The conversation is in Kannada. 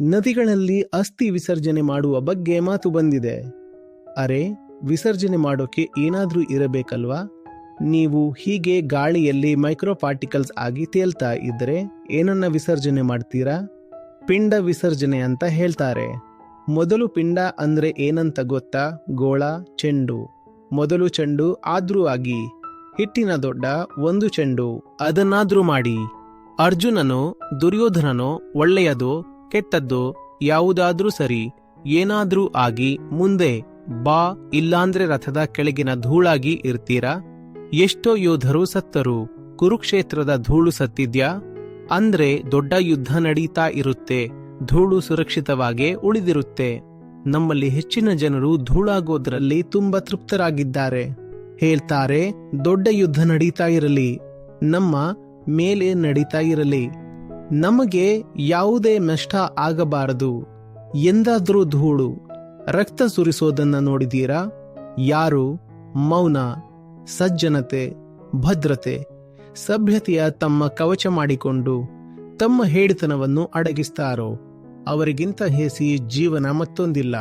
ನದಿಗಳಲ್ಲಿ ಅಸ್ಥಿ ವಿಸರ್ಜನೆ ಮಾಡುವ ಬಗ್ಗೆ ಮಾತು ಬಂದಿದೆ. ಅರೆ, ವಿಸರ್ಜನೆ ಮಾಡೋಕೆ ಏನಾದರೂ ಇರಬೇಕಲ್ವಾ? ನೀವು ಹೀಗೆ ಗಾಳಿಯಲ್ಲಿ ಮೈಕ್ರೋ ಪಾರ್ಟಿಕಲ್ಸ್ ಆಗಿ ತೇಲ್ತಾ ಇದ್ದರೆ ಏನನ್ನ ವಿಸರ್ಜನೆ ಮಾಡ್ತೀರಾ? ಪಿಂಡ ವಿಸರ್ಜನೆ ಅಂತ ಹೇಳ್ತಾರೆ. ಮೊದಲು ಪಿಂಡ ಅಂದ್ರೆ ಏನಂತ ಗೊತ್ತಾ? ಗೋಳ, ಚೆಂಡು. ಮೊದಲು ಚೆಂಡು ಆದ್ರೂ ಆಗಿ. ಹಿಟ್ಟಿನ ದೊಡ್ಡ ಒಂದು ಚೆಂಡು. ಅದನ್ನಾದ್ರೂ ಮಾಡಿ. ಅರ್ಜುನನೋ, ದುರ್ಯೋಧನನೋ, ಒಳ್ಳೆಯದು ಕೆಟ್ಟದ್ದು ಯಾವುದಾದ್ರೂ ಸರಿ, ಏನಾದ್ರೂ ಆಗಿ ಮುಂದೆ ಬಾ ಇಲ್ಲಾಂದ್ರೆ ರಥದ ಕೆಳಗಿನ ಧೂಳಾಗಿ ಇರ್ತೀರಾ? ಎಷ್ಟೋ ಯೋಧರು ಸತ್ತರು, ಕುರುಕ್ಷೇತ್ರದ ಧೂಳು ಸತ್ತಿದ್ಯಾ? ಅಂದ್ರೆ ದೊಡ್ಡ ಯುದ್ಧ ನಡೀತಾ ಇರುತ್ತೆ, ಧೂಳು ಸುರಕ್ಷಿತವಾಗೇ ಉಳಿದಿರುತ್ತೆ. ನಮ್ಮಲ್ಲಿ ಹೆಚ್ಚಿನ ಜನರು ಧೂಳಾಗೋದ್ರಲ್ಲಿ ತುಂಬಾ ತೃಪ್ತರಾಗಿದ್ದಾರೆ. ಹೇಳ್ತಾರೆ, ದೊಡ್ಡ ಯುದ್ಧ ನಡೀತಾ ಇರಲಿ, ನಮ್ಮ ಮೇಲೆ ನಡೀತಾ ಇರಲಿ. ನಮಗೆ ಯಾವುದೇ ನಷ್ಟ ಆಗಬಾರದು. ಎಂದಾದರೂ ಧೂಳು, ರಕ್ತ ಸುರಿಸೋದನ್ನ ನೋಡಿದೀರಾ ಯಾರು? ಮೌನ, ಸಜ್ಜನತೆ, ಭದ್ರತೆ, ಸಭ್ಯತೆಯ ತಮ್ಮ ಕವಚ ಮಾಡಿಕೊಂಡು ತಮ್ಮ ಹೇಡಿತನವನ್ನು ಅಡಗಿಸ್ತಾರೋ? ಅವರಿಗಿಂತ ಹೇಸಿ ಜೀವನ ಮತ್ತೊಂದಿಲ್ಲ.